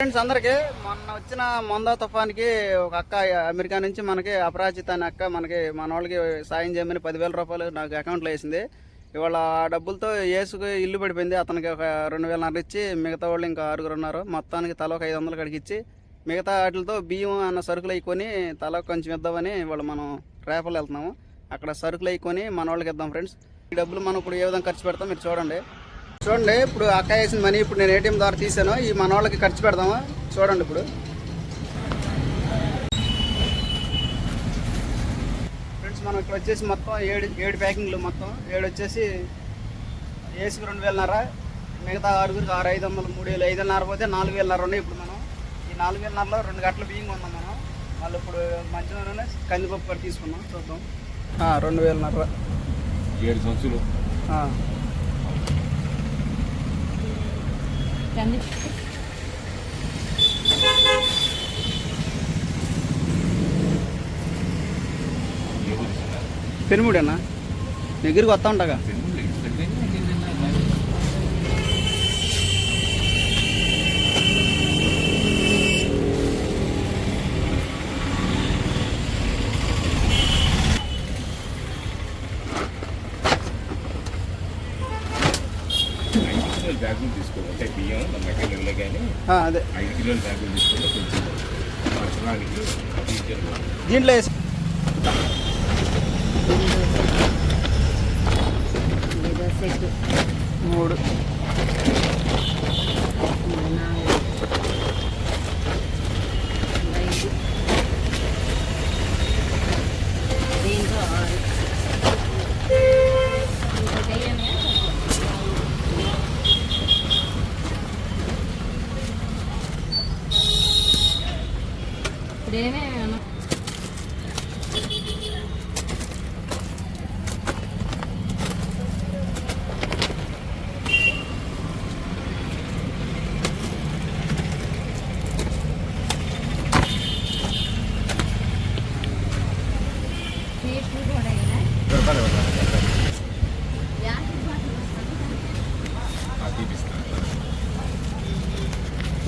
Friends అందరికి మొన్న వచ్చిన మొందా తుఫాన్కి ఒక అక్క అమెరికా నుంచి మనకి అపరాజిత అనే అక్క మనకి మన వాళ్ళకి సాయం చేయమని పదివేల రూపాయలు నాకు అకౌంట్లో వేసింది. ఇవాళ ఆ డబ్బులతో ఏసుకు ఇల్లు పడిపోయింది. అతనికి ఒక రెండు వేల ఇచ్చి మిగతా వాళ్ళు ఇంకా ఆరుగురు ఉన్నారు. మొత్తానికి తల ఒక ఐదు వందలు కడిగిచ్చి మిగతా వాటితో బియ్యం అన్న సరుకులు అయికొని తల కొంచెం ఇద్దామని ఇవాళ మనం రేపలు వెళ్తున్నాము. అక్కడ సరుకులు అయికొని మన వాళ్ళకి ఇద్దాం ఫ్రెండ్స్ ఈ డబ్బులు మనం ఇప్పుడు ఏ విధంగా ఖర్చు పెడతాం మీరు చూడండి. చూడండి ఇప్పుడు అక్క వేసిన మనీ ఇప్పుడు నేను ఏటీఎం ద్వారా తీసాను. ఈ మన వాళ్ళకి ఖర్చు పెడదాము? చూడండి ఇప్పుడు. ఫ్రెండ్స్ మనం ఇక్కడ వచ్చేసి మొత్తం ఏడు ఏడు ప్యాకింగ్లు మొత్తం. ఏడు వచ్చేసి ఏసీకి రెండు వేలన్నర మిగతా ఆరుగురికి ఆరు ఐదు వందలు మూడు వేలు ఐదున్నర పోతే నాలుగు వేలన్నర ఉన్నాయి ఇప్పుడు మనం. ఈ నాలుగు వేలన్నరలో రెండు గంటల బియ్యం ఉన్నాం మనం. మళ్ళీ ఇప్పుడు మధ్యలోనే కందిపప్పు కూడా తీసుకున్నాం. చూద్దాం. రెండు వేలన్నర. ఏడు సంచులు. ఆ. పెనుముడేనా దగ్గరికి వస్తా ఉంటాగా ఐదు కిలోల బ్యాగులు తీసుకోవాలి అంటే బియ్యం కానీ ఆ, అదే. ఐదు కిలోల బ్యాగులు తీసుకుంటే కొంచెం దీంట్లో వేసి. మూడు.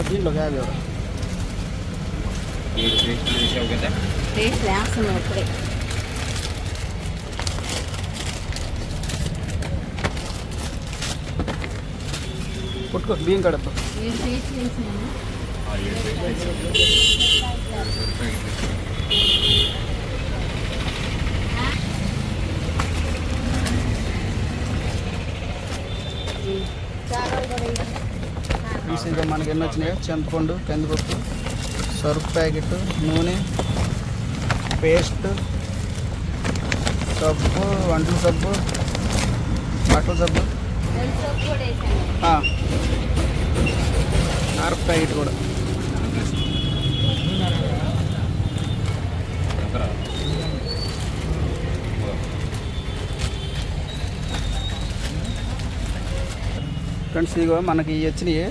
ఎవరు ఏడు పేస్టులు వేసావు కదా టేస్ట్ వేస్తున్నాం ఇప్పుడే పుట్టుకో బియ్యం కడతాం ఏడు టేస్ట్ వేసినాము ఆ ఏడు పేస్టులు వేసావు ఈసీగా మనకి ఎన్ని వచ్చినాయి? చింతపండు కందిపప్పు సరుకు ప్యాకెట్ నూనె పేస్ట్ సబ్బు వంటల సబ్బు బట్టల సబ్బు. అరకు ప్యాకెట్ కూడా. ఫ్రెండ్స్ ఇదిగో మనకి ఇవి వచ్చినాయి.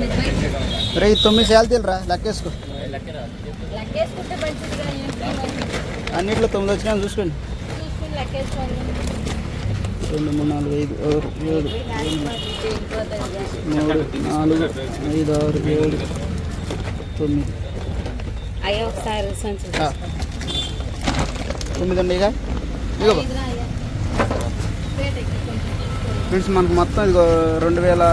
మీరు బయట రే తొమ్మిది శాలతీలు రా లెక్కేసుకో? అన్నిట్లో తొమ్మిది వచ్చినాయి చూసుకోండి. రెండు మూడు నాలుగు ఐదు ఆరు ఏడు మూడు నాలుగు ఐదు ఆరు ఏడు తొమ్మిది. అయ్యో ఒకసారి. తొమ్మిది అండి ఫ్రెండ్స్ మనకు మొత్తం ఇదిగో రెండు వేల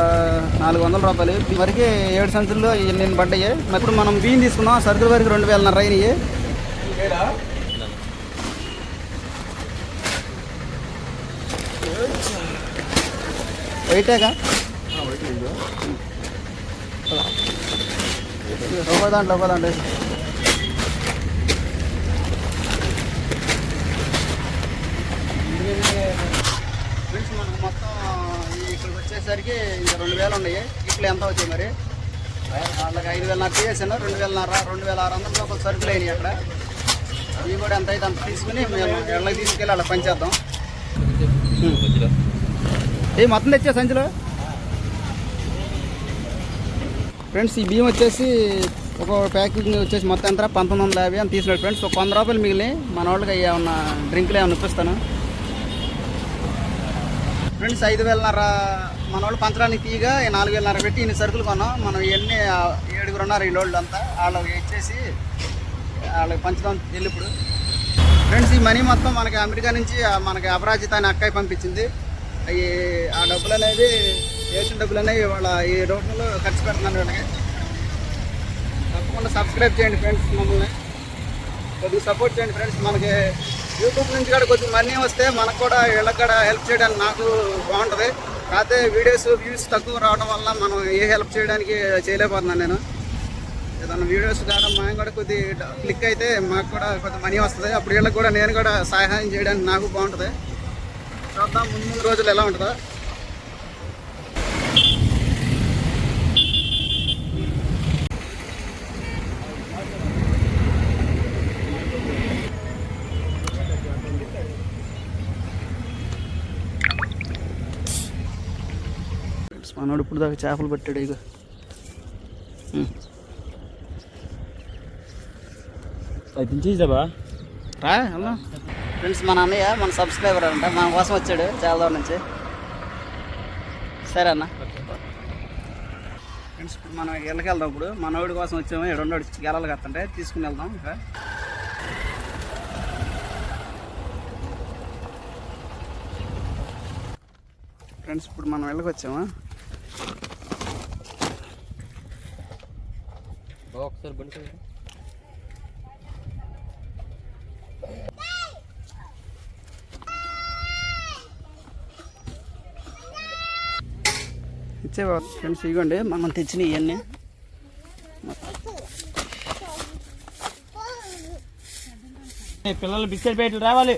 నాలుగు వందల రూపాయలు. వరకు ఏడు సంచుల్లో నేను పడ్డాయి. ఇప్పుడు మనం బియ్యం తీసుకున్నాం సరుకుల వరకు రెండు వేల నర అయినాయి. వైటేగా? ఒక దాంట్లో ఒక దాంట్లో వేసి. ఫ్రెండ్స్ మనకు మొత్తం ఈ ఇక్కడికి వచ్చేసరికి రెండు వేలు ఉన్నాయి. ఇట్లు ఎంత అవుతాయి మరి? వాళ్ళకి ఐదు వేల నాకు చేసాను రెండు వేలన్నర రెండు వేల ఆరు వందల రూపాయలు సరుకులు అయినాయి అక్కడ. ఇవి కూడా ఎంత అయితే అంత తీసుకుని మేము ఎళ్ళకి తీసుకెళ్ళి అలా పనిచేద్దాం ఏ మొత్తం తెచ్చా సంచిలో ఫ్రెండ్స్ ఈ బియ్యం వచ్చేసి ఒక ప్యాకింగ్ వచ్చేసి మొత్తం ఎంత పంతొమ్మిది వందల యాభై అని తీసుకున్నాడు ఫ్రెండ్స్. ఒక వంద రూపాయలు మిగిలి మన వాళ్ళకి ఏమన్నా డ్రింకులు ఏమన్నా ఇప్పిస్తాను. ఫ్రెండ్స్ ఐదు వేలన్నర మన వాళ్ళు పంచడానికి తీయగా నాలుగున్నర నాలుగు వేలన్నర పెట్టి ఇన్ని సరుకులు కొన్నాం. మనం ఇవన్నీ ఏడుగురు ఉన్నారు ఈ వాళ్ళు అంతా వాళ్ళకి ఇచ్చేసి వాళ్ళకి పంచడం వెళ్ళి ఇప్పుడు ఫ్రెండ్స్ ఈ మనీ మొత్తం మనకి అమెరికా నుంచి మనకి అపరాజిత అని అక్కయ్య పంపించింది. అవి ఆ డబ్బులు అనేది వేసిన డబ్బులు అనేవి వాళ్ళ ఈ రోజుల్లో ఖర్చు పెడుతున్నాను వీళ్ళకి. తప్పకుండా సబ్స్క్రైబ్ చేయండి ఫ్రెండ్స్ మమ్మల్ని. కొద్దిగా సపోర్ట్ చేయండి ఫ్రెండ్స్. మనకి యూట్యూబ్ నుంచి కూడా కొద్దిగా మనీ వస్తే మనకు కూడా వీళ్ళకి కూడా హెల్ప్ చేయడానికి నాకు బాగుంటుంది. కాకపోతే వీడియోస్ వ్యూస్ తక్కువ రావడం వల్ల మనం ఏ హెల్ప్ చేయడానికి చేయలేకపోతున్నాను నేను. ఏదైనా వీడియోస్ కావడం మేము కూడా కొద్ది క్లిక్ అయితే మాకు కూడా కొద్ది మనీ వస్తుంది. అప్పుడు వీళ్ళకి కూడా నేను కూడా సహాయం చేయడానికి నాకు బాగుంటుంది. చూద్దాం ముందు ముందు రోజులు ఎలా ఉంటుందో. ఫ్రెండ్స్ మనోడు ఇప్పుడు దాకా చేపలు పట్టాడు ఇక రా ఫ్రెండ్స్ మన అన్నయ్య మన సబ్స్క్రైబర్ అంట మన కోసం వచ్చాడు చాలా దూరం నుంచి. సరే అన్న. ఫ్రెండ్స్ ఇప్పుడు మనం ఇళ్ళకి వెళ్దాం ఇప్పుడు. మనోడి కోసం వచ్చాము ఉన్నోడు గెలలు కత్తంటే తీసుకుని వెళ్దాం ఇంకా. ఫ్రెండ్స్ ఇప్పుడు మనం వెళ్ళకి ఒకసారి బండి ఇచ్చే ఫ్రెండ్స్ ఇవ్వండి మనం తెచ్చిన ఇవన్నీ పిల్లలు బిస్కెట్ ప్యాకెట్లు రావాలి.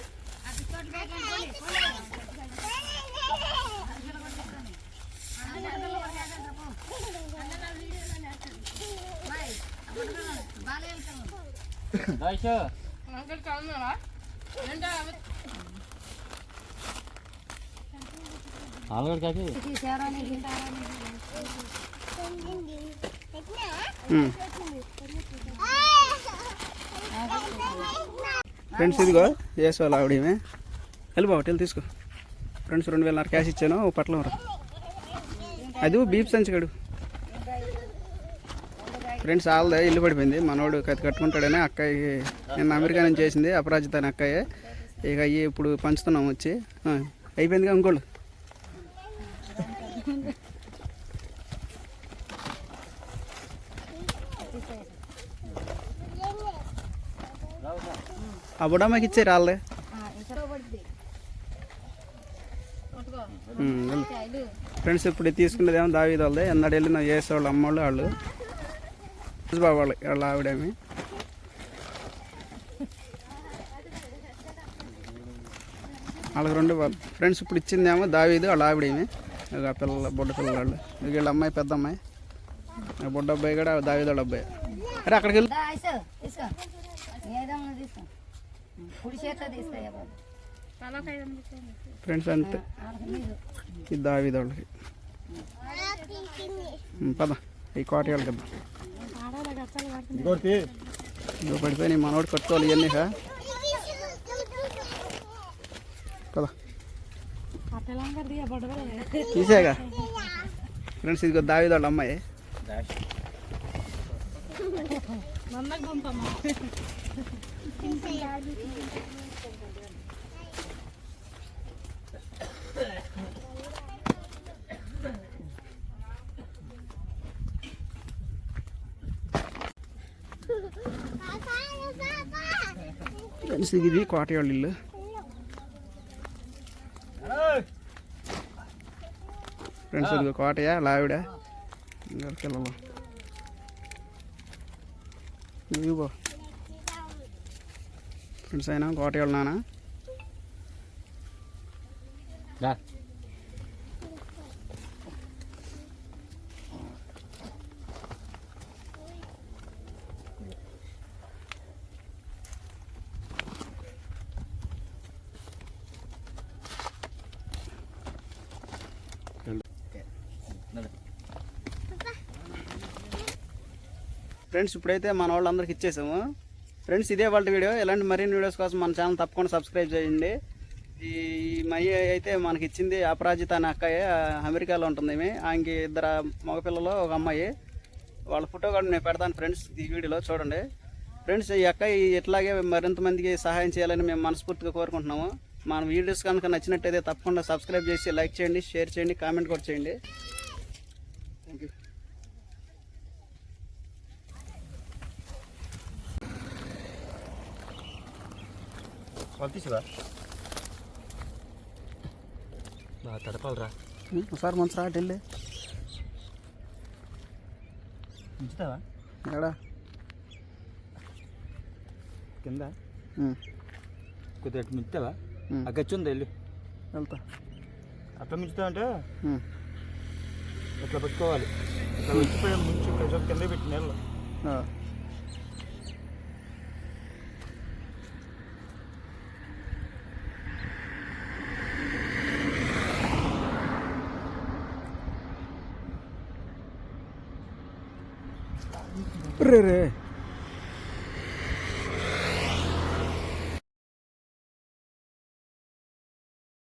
ఆలుగడ్డ కాకి ఉమ్. ఫ్రెండ్స్ ఇదిగో వేసుకోవాలి ఆవిడేమే. వెళ్ళి బాబు వెళ్ళి తీసుకో. ఫ్రెండ్స్ రెండు వేలన్నర క్యాష్ ఇచ్చాను ఓ పట్ల రా అది బీప్ సంచిగాడు ఫ్రెండ్స్ వాళ్ళదే ఇల్లు పడిపోయింది. మనోడు కత్తి కట్టుకుంటాడని అక్కయ్య నిన్న అమెరికా నుంచి చేసింది అపరాజిత అని అక్కయ్య. ఇక అయ్యి ఇప్పుడు పంచుతున్నాం వచ్చి. అయిపోయింది అయిపోయిందిగా ఇంకోళ్ళు? ఆ బుడమ్మకి ఇచ్చారు వాళ్ళే. ఫ్రెండ్స్ ఇప్పుడు తీసుకునేది ఏమో దావీది వాళ్ళదే. ఎన్నడు చేసేవాళ్ళు అమ్మోళ్ళు వాళ్ళు. బాబు వాళ్ళు వాళ్ళ ఆవిడేమి వాళ్ళకి రెండు వాళ్ళు ఫ్రెండ్స్ ఇప్పుడు ఇచ్చిందేమో దావీదు వాళ్ళ ఆవిడేమి ఇక ఆ పిల్లల బుడ్డ పిల్లలు ఇక వీళ్ళ అమ్మాయి పెద్ద అమ్మాయి. ఆ బుడ్డ అబ్బాయి కూడా దావీదు వాళ్ళ అబ్బాయి. అరే అక్కడికి వెళ్ళి. ఫ్రెండ్స్ అంతే. ఇది దావీదు వాళ్ళకి. పద. ఈ కోట వాళ్ళకి ఇదిగో పడిపోయి మనోడు కట్టుకోవాలి ఇవన్నీ కా పద. తీసేగా ఫ్రెండ్స్ ఇదిగో దావీదు వాళ్ళ అమ్మాయి. ఫ్రెండ్స్ ఇది కోట ఇల్లు. ఫ్రెండ్స్ ఇది కోటయ లావిడ. పిల్లలు. ఇదిగో ఫ్రెండ్స్ అయినా కోటయ్య నానా ఫ్రెండ్స్ ఇప్పుడైతే మన వాళ్ళందరికి ఇచ్చేసాము. ఫ్రెండ్స్ ఇదే వాళ్ళ వీడియో. ఇలాంటి మరిన్ని వీడియోస్ కోసం మన ఛానల్ తప్పకుండా సబ్స్క్రైబ్ చేయండి. ఈ మయ్య అయితే మనకి ఇచ్చింది అపరాజిత అనే అక్కయ్య అమెరికాలో ఉంటుంది ఈమె. ఆమెకి ఇద్దరు మగపిల్లలు ఒక అమ్మాయి. వాళ్ళ ఫోటో కూడా నేను పెడతాను ఫ్రెండ్స్ ఈ వీడియోలో చూడండి. ఫ్రెండ్స్ ఈ అక్కయ్య ఇట్లాగే మరింత మందికి సహాయం చేయాలని మేము మనస్ఫూర్తిగా కోరుకుంటున్నాము. మన వీడియోస్ కనుక నచ్చినట్టయితే తప్పకుండా సబ్స్క్రైబ్ చేసి లైక్ చేయండి షేర్ చేయండి కామెంట్ కూడా చేయండి. థ్యాంక్ యూ తీసివా బాగా తడపాలరా. ఒకసారి మంచి రాట్ వెళ్ళి ఉంచుతావా? ఎడా కింద? కొద్దిగా అటు మించుతావా? ఆ గచ్చి ఉంది వెళ్ళు వెళ్తా. అట్లా మించుతావంటే. ఇట్లా పెట్టుకోవాలి. ఇట్లా మించిపోయి ముంచి కొంచెం కింద పెట్టి నీళ్ళు ఆ. రే రే